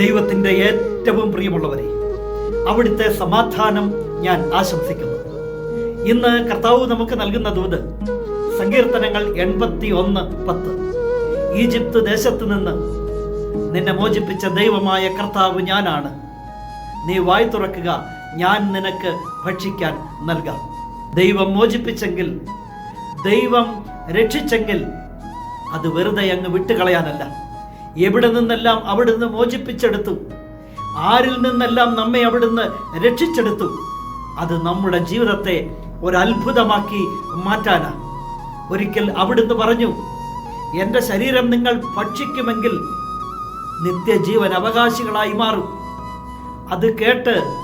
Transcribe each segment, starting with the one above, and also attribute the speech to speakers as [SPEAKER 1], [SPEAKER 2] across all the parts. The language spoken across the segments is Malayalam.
[SPEAKER 1] ദൈവത്തിന്റെ ഏറ്റവും പ്രിയമുള്ളവരെ അവിടുത്തെ സമാധാനം ഞാൻ ആശംസിക്കുന്നു. ഇന്ന് കർത്താവ് നമുക്ക് നൽകുന്ന ദൂത് സങ്കീർത്തനങ്ങൾ എൺപത്തി ഒന്ന് പത്ത്. ഈജിപ്ത് ദേശത്ത് നിന്ന് നിന്നെ മോചിപ്പിച്ച ദൈവമായ കർത്താവ് ഞാനാണ്. നീ വായി തുറക്കുക ഞാൻ നിനക്ക് ഭക്ഷിക്കാൻ നൽകാം. ദൈവം മോചിപ്പിച്ചെങ്കിൽ ദൈവം രക്ഷിച്ചെങ്കിൽ അത് വെറുതെ അങ്ങ് വിട്ടുകളയാനല്ല. എവിടെ നിന്നെല്ലാം അവിടുന്ന് മോചിപ്പിച്ചെടുത്തു? ആരിൽ നിന്നെല്ലാം നമ്മെ അവിടുന്ന് രക്ഷിച്ചെടുത്തു? അത് നമ്മുടെ ജീവിതത്തെ ഒരത്ഭുതമാക്കി മാറ്റാനാ ഒരിക്കൽ അവിടുന്ന് പറഞ്ഞു എന്റെ ശരീരം നിങ്ങൾ ഭക്ഷിക്കുമെങ്കിൽ നിത്യജീവൻ അവകാശികളായി മാറും. അത് കേട്ട്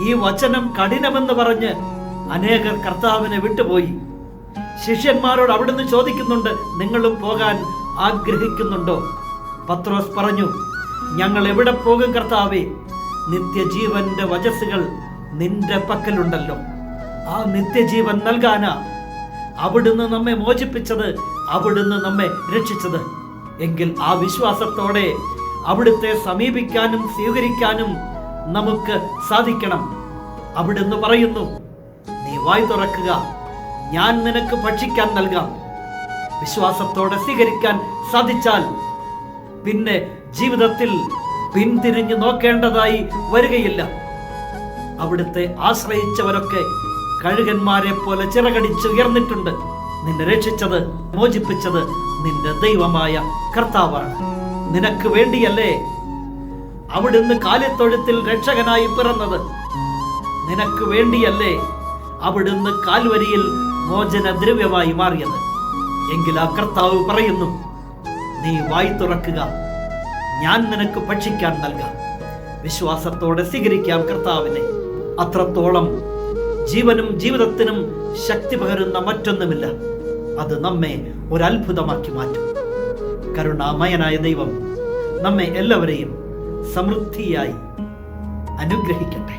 [SPEAKER 1] ഈ വചനം കഠിനമെന്ന് പറഞ്ഞ് അനേകർ കർത്താവിനെ വിട്ടുപോയി. ശിഷ്യന്മാരോട് അവിടുന്ന് ചോദിക്കുന്നുണ്ട് നിങ്ങളും പോകാൻ ആഗ്രഹിക്കുന്നുണ്ടോ? പത്രോസ് പറഞ്ഞു ഞങ്ങൾ എവിടെ പോകും കർത്താവേ? നിത്യജീവന്റെ വചസ്സുകൾ നിന്റെ പക്കലുണ്ടല്ലോ. ആ നിത്യജീവൻ നൽകാനാ. അവിടുന്ന് നമ്മെ മോചിപ്പിച്ചത് അവിടുന്ന് നമ്മെ രക്ഷിച്ചത്. എങ്കിൽ ആ വിശ്വാസത്തോടെ അവിടുത്തെ സമീപിക്കാനും സ്വീകരിക്കാനും നമുക്ക് സാധിക്കണം. അവിടുന്ന് പറയുന്നു നീ വായി തുറക്കുക. ഞാൻ നിനക്ക് ഭക്ഷിക്കാൻ നൽകാം. വിശ്വാസത്തോടെ സ്വീകരിക്കാൻ സാധിച്ചാൽ പിന്നെ ജീവിതത്തിൽ പിന്തിരിഞ്ഞു നോക്കേണ്ടതായി വരികയില്ല. അവിടുത്തെ ആശ്രയിച്ചവരൊക്കെ കഴുകന്മാരെ പോലെ ചിറകടിച്ച് ഉയർന്നിട്ടുണ്ട്. നിന്നെ രക്ഷിച്ചത് മോചിപ്പിച്ചത് നിന്റെ ദൈവമായ കർത്താവാണ്. നിനക്ക് വേണ്ടിയല്ലേ അവിടുന്ന് കാലിത്തൊഴുത്തിൽ രക്ഷകനായി പിറന്നത്? നിനക്ക് വേണ്ടിയല്ലേ അവിടുന്ന് കാൽവരിയിൽ മോചന ദ്രവ്യമായി മാറിയത്? എങ്കിൽ ആ കർത്താവ് പറയുന്നു നീ വായി തുറക്കുക. ഞാൻ നിനക്ക് ഭക്ഷിക്കാൻ നൽകാം. വിശ്വാസത്തോടെ സ്വീകരിക്കാം കർത്താവിനെ. അത്രത്തോളം ജീവനും ജീവിതത്തിനും ശക്തി പകരുന്ന മറ്റൊന്നുമില്ല. അത് നമ്മെ ഒരത്ഭുതമാക്കി മാറ്റും. കരുണാമയനായ ദൈവം നമ്മെ എല്ലാവരെയും സമൃദ്ധിയായി അനുഗ്രഹിക്കട്ടെ.